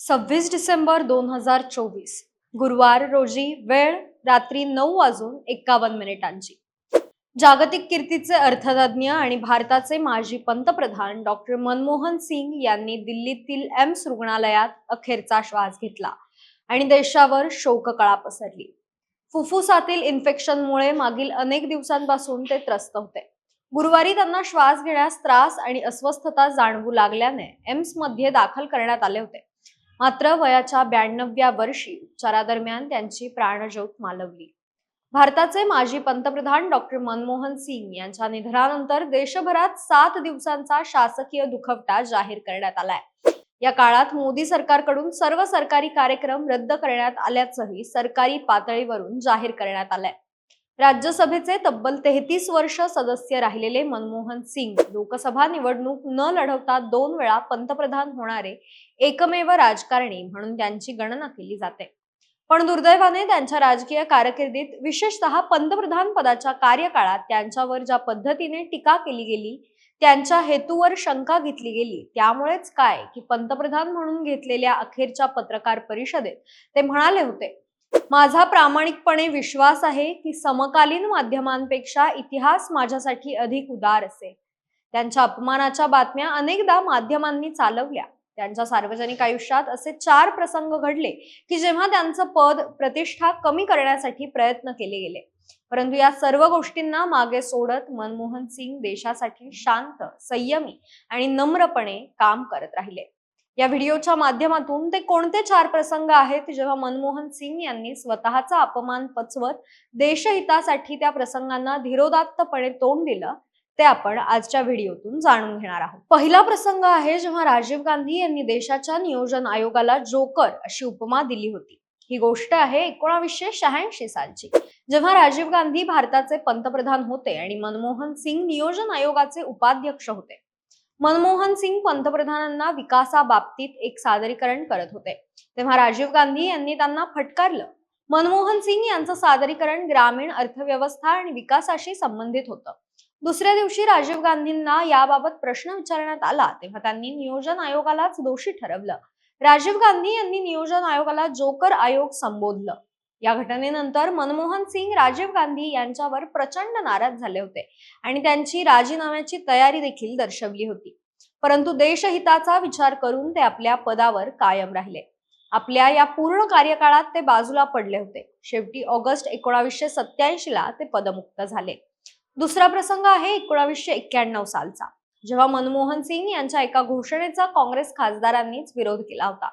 सव्वीस डिसेंबर दोन हजार चोवीस. गुरुवार रोजी वेळ रात्री नऊ वाजून एक्कावन्न मिनिटांची. जागतिक कीर्तीचे अर्थतज्ञ आणि भारताचे माजी पंतप्रधान डॉक्टर मनमोहन सिंग यांनी दिल्लीतील एम्स रुग्णालयात अखेरचा श्वास घेतला आणि देशावर शोककळा पसरली. फुफ्फुसातील इन्फेक्शनमुळे मागील अनेक दिवसांपासून ते त्रस्त होते. गुरुवारी त्यांना श्वास घेण्यास त्रास आणि अस्वस्थता जाणवू लागल्याने एम्समध्ये दाखल करण्यात आले होते. मात्र वयाच्या ब्याण्णव्या वर्षी उपचारादरम्यान त्यांची प्राणज्योत मालवली. भारताचे माजी पंतप्रधान डॉक्टर मनमोहन सिंग यांच्या निधनानंतर देशभरात सात दिवसांचा शासकीय दुखवटा जाहीर करण्यात आलाय. या काळात मोदी सरकारकडून सर्व सरकारी कार्यक्रम रद्द करण्यात आल्याचंही सरकारी पातळीवरून जाहीर करण्यात आलंय. राज्यसभेचे तब्बल तेहतीस वर्ष सदस्य राहिलेले मनमोहन सिंग लोकसभा निवडणूक न लढवता दोन वेळा पंतप्रधान होणारे एकमेव राजकारणी म्हणून त्यांची गणना केली जाते. पण दुर्दैवाने त्यांच्या राजकीय कारकिर्दीत विशेषतः पंतप्रधान पदाच्या कार्यकाळात त्यांच्यावर ज्या पद्धतीने टीका केली गेली त्यांच्या हेतूवर शंका घेतली गेली त्यामुळेच काय की पंतप्रधान म्हणून घेतलेल्या अखेरच्या पत्रकार परिषदेत ते म्हणाले होते माझा प्रामाणिकपणे विश्वास आहे की समकालीन माध्यमांपेक्षा इतिहास माझ्यासाठी अधिक उदार असेल. त्यांच्या अपमानाच्या बातम्या अनेकदा माध्यमांनी चालवल्या. त्यांच्या सार्वजनिक आयुष्यात असे चार प्रसंग घडले की जेव्हा त्यांचं पद प्रतिष्ठा कमी करण्यासाठी प्रयत्न केले गेले. परंतु या सर्व गोष्टींना मागे सोडत मनमोहन सिंग देशासाठी शांत संयमी आणि नम्रपणे काम करत राहिले. या व्हिडिओच्या माध्यमातून ते कोणते चार प्रसंग आहेत जेव्हा मनमोहन सिंग यांनी स्वतःचा अपमान पचवत देशहितासाठी त्या प्रसंगांना धीरोदात्तपणे तोंड दिलं ते आपण आजच्या व्हिडिओतून जाणून घेणार आहोत. पहिला प्रसंग आहे जेव्हा राजीव गांधी यांनी देशाच्या नियोजन आयोगाला जोकर अशी उपमा दिली होती. ही गोष्ट आहे एकोणावीसशे शहाऐंशी सालची जेव्हा राजीव गांधी भारताचे पंतप्रधान होते आणि मनमोहन सिंग नियोजन आयोगाचे उपाध्यक्ष होते. मनमोहन सिंग पंतप्रधानांना विकासाबाबतीत एक सादरीकरण करत होते. तेव्हा राजीव गांधी यांनी त्यांना फटकारलं. मनमोहन सिंग यांचं सादरीकरण ग्रामीण अर्थव्यवस्था आणि विकासाशी संबंधित होतं. दुसऱ्या दिवशी राजीव गांधींना याबाबत प्रश्न विचारण्यात आला तेव्हा त्यांनी नियोजन आयोगालाच दोषी ठरवलं. राजीव गांधी यांनी नियोजन आयोगाला जोकर आयोग संबोधलं. या घटनेनंतर मनमोहन सिंग राजीव गांधी यांच्यावर प्रचंड नाराज झाले होते आणि त्यांची राजीनाम्याची तयारी देखील दर्शवली होती. परंतु देशहिताचा विचार करून ते आपल्या पदावर कायम राहिले. आपल्या या पूर्ण कार्यकाळात ते बाजूला पडले होते. शेवटी ऑगस्ट एकोणावीसशे सत्याऐंशी ला ते पदमुक्त झाले. दुसरा प्रसंग आहे एकोणावीसशे एक्क्याण्णव सालचा जेव्हा मनमोहन सिंग यांच्या एका घोषणेचा काँग्रेस खासदारांनीच विरोध केला होता.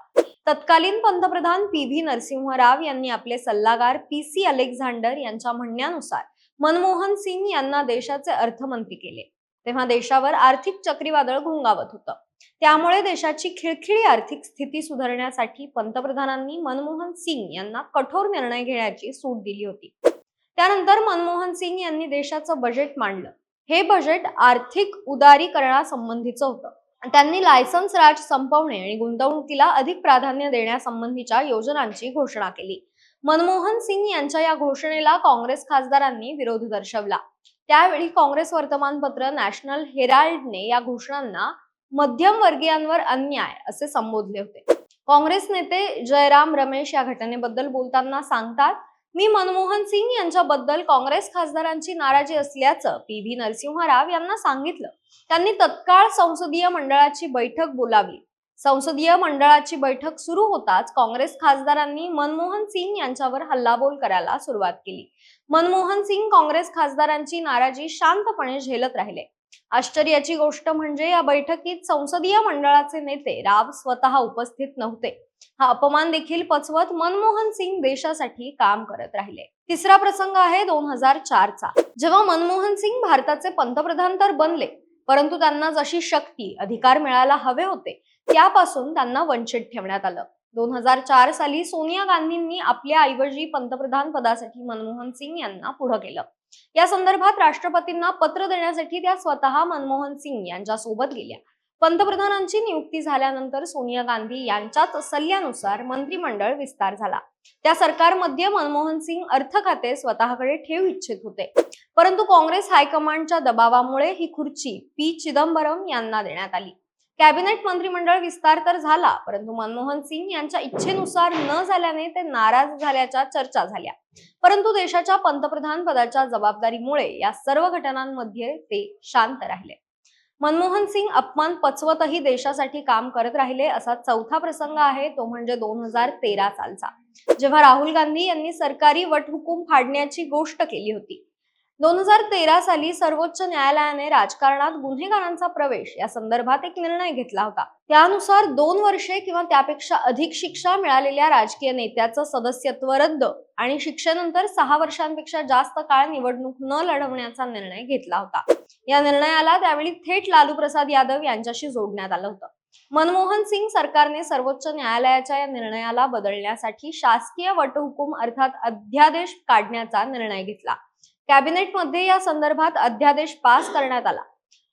तत्कालीन पंतप्रधान पी व्ही नरसिंह राव यांनी आपले सल्लागार पी सी अलेक्झांडर यांच्या म्हणण्यानुसार मनमोहन सिंग यांना देशाचे अर्थमंत्री केले. तेव्हा देशावर आर्थिक चक्रीवादळ घोंगावत होतं. त्यामुळे देशाची खिळखिळी आर्थिक स्थिती सुधारण्यासाठी पंतप्रधानांनी मनमोहन सिंग यांना कठोर निर्णय घेण्याची सूट दिली होती. त्यानंतर मनमोहन सिंग यांनी देशाचं बजेट मांडलं. हे बजेट आर्थिक उदारीकरणासंबंधीचं होतं. त्यांनी लायसन्स राज संपवणे आणि गुंतवणुकीला अधिक प्राधान्य देण्यासंबंधीच्या योजनांची घोषणा केली. मनमोहन सिंग यांच्या या घोषणेला काँग्रेस खासदारांनी विरोध दर्शवला. त्यावेळी काँग्रेस वर्तमानपत्र नॅशनल हेराल्डने या घोषणांना मध्यम वर्गीयांवर अन्याय असे संबोधले होते. काँग्रेस नेते जयराम रमेश या घटनेबद्दल बोलताना सांगतात मी मनमोहन सिंग यांच्याबद्दल काँग्रेस खासदारांची नाराजी असल्याचं पी व्ही नरसिंहराव यांना सांगितलं. त्यांनी तत्काळ संसदीय मंडळाची बैठक बोलावली. संसदीय मंडळाची बैठक सुरू होताच काँग्रेस खासदारांनी मनमोहन सिंग यांच्यावर हल्लाबोल करायला सुरुवात केली. मनमोहन सिंग काँग्रेस खासदारांची नाराजी शांतपणे झेलत राहिले. आश्चर्याची गोष्ट म्हणजे या बैठकीत संसदीय मंडळाचे नेते राव स्वतः उपस्थित नव्हते. हा अपमान देखील पचवत मनमोहन सिंग देशासाठी काम करत राहिले. तिसरा प्रसंग आहे दोन हजार चारचा जेव्हा मनमोहन सिंग भारताचे पंतप्रधान तर बनले परंतु त्यांना जशी शक्ती अधिकार मिळायला हवे होते त्यापासून त्यांना वंचित ठेवण्यात आलं. दोन हजार चार साली सोनिया गांधींनी आपल्या ऐवजी पंतप्रधान पदासाठी मनमोहन सिंग यांना पुढे केलं. या संदर्भात राष्ट्रपतींना पत्र देण्यासाठी त्या स्वतः मनमोहन सिंग यांच्या सोबत गेल्या. पंतप्रधानांची नियुक्ती झाल्यानंतर सोनिया गांधी यांच्याच सल्ल्यानुसार मंत्रिमंडळ विस्तार झाला. त्या सरकारमध्ये मनमोहन सिंग अर्थ खाते स्वतःकडे ठेवू इच्छित होते. परंतु काँग्रेस हायकमांडच्या दबावामुळे ही खुर्ची पी चिदंबरम यांना देण्यात आली. कॅबिनेट मंत्रिमंडळ विस्तार तर झाला परंतु मनमोहन सिंग यांच्या इच्छेनुसार न झाल्याने ते नाराज झाल्याच्या चर्चा झाल्या. परंतु देशाच्या पंतप्रधान पदाच्या जबाबदारीमुळे या सर्व घटनांमध्ये ते शांत राहिले. मनमोहन सिंग अपमान पचवतही देशासाठी काम करत राहिले असा चौथा प्रसंग आहे तो म्हणजे दोन हजार तेरा सालचा जेव्हा राहुल गांधी यांनी सरकारी वटहुकूम फाडण्याची गोष्ट केली होती. दोन हजार तेरा साली सर्वोच्च न्यायालयाने राजकारणात गुन्हेगारांचा प्रवेश या संदर्भात एक निर्णय घेतला होता. त्यानुसार दोन वर्षे किंवा त्यापेक्षा अधिक शिक्षा मिळालेल्या राजकीय नेत्याचं सदस्यत्व रद्द आणि शिक्षेनंतर सहा वर्षांपेक्षा जास्त काळ निवडणूक न लढवण्याचा निर्णय घेतला होता. या निर्णयाला त्यावेळी थेट लालू प्रसाद यादव यांच्याशी जोडण्यात आलं होतं. मनमोहन सिंग सरकारने सर्वोच्च न्यायालयाच्या या निर्णयाला बदलण्यासाठी शासकीय वटहुकूम अर्थात अध्यादेश काढण्याचा निर्णय घेतला. कॅबिनेटमध्ये या संदर्भात अध्यादेश पास करण्यात आला.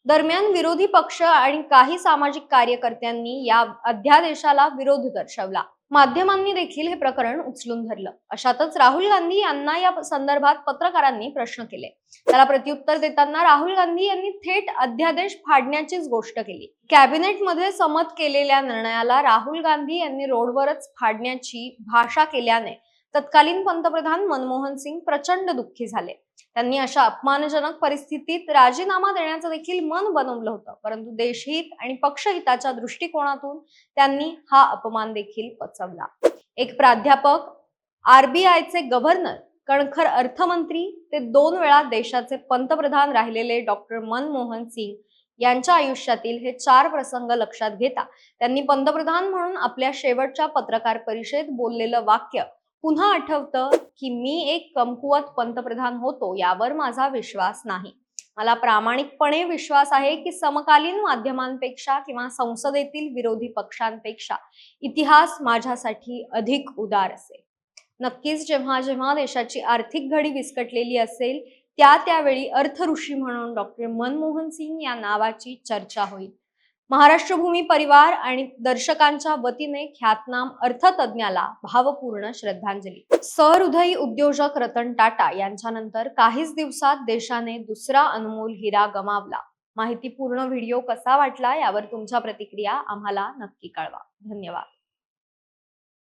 दरम्यान विरोधी पक्ष आणि काही सामाजिक कार्यकर्त्यांनी या अध्यादेशाला विरोध दर्शवला. माध्यमांनी देखील हे प्रकरण उचलून धरलं. अशातच राहुल गांधी यांना या संदर्भात पत्रकारांनी प्रश्न केले. त्याला प्रत्युत्तर देताना राहुल गांधी यांनी थेट अध्यादेश फाडण्याचीच गोष्ट केली. कॅबिनेटमध्ये समत केलेल्या निर्णयाला राहुल गांधी यांनी रोडवरच फाडण्याची भाषा केल्याने तत्कालीन पंतप्रधान मनमोहन सिंग प्रचंड दुःखी झाले. त्यांनी अशा अपमानजनक परिस्थितीत राजीनामा देण्याचं देखील मन बनवलं होतं. परंतु देशहित आणि पक्षहिताच्या दृष्टिकोनातून त्यांनी हा अपमान देखील पचवला. एक प्राध्यापक आरबीआयचे गव्हर्नर कणखर अर्थमंत्री ते दोन वेळा देशाचे पंतप्रधान राहिलेले डॉक्टर मनमोहन सिंग यांच्या आयुष्यातील हे चार प्रसंग लक्षात घेता त्यांनी पंतप्रधान म्हणून आपल्या शेवटच्या पत्रकार परिषदेत बोललेलं वाक्य पुन्हा आठवतं की मी एक कमकुवत पंतप्रधान होतो यावर माझा विश्वास नाही. मला प्रामाणिकपणे विश्वास आहे की समकालीन माध्यमांपेक्षा किंवा संसदेतील विरोधी पक्षांपेक्षा इतिहास माझ्यासाठी अधिक उदार असेल. नक्कीच जेव्हा जेव्हा देशाची आर्थिक घडी विस्कटलेली असेल त्या त्यावेळी अर्थऋषी म्हणून डॉक्टर मनमोहन सिंग या नावाची चर्चा होईल. महाराष्ट्रभूमी परिवार आणि दर्शकांच्या वतीने ख्यातनाम अर्थतज्ञाला भावपूर्ण श्रद्धांजली. सहृदयी उद्योजक रतन टाटा यांच्यानंतर काहीच दिवसात देशाने दुसरा अनमोल हिरा गमावला. माहितीपूर्ण व्हिडिओ कसा वाटला यावर तुमच्या प्रतिक्रिया आम्हाला नक्की कळवा. धन्यवाद.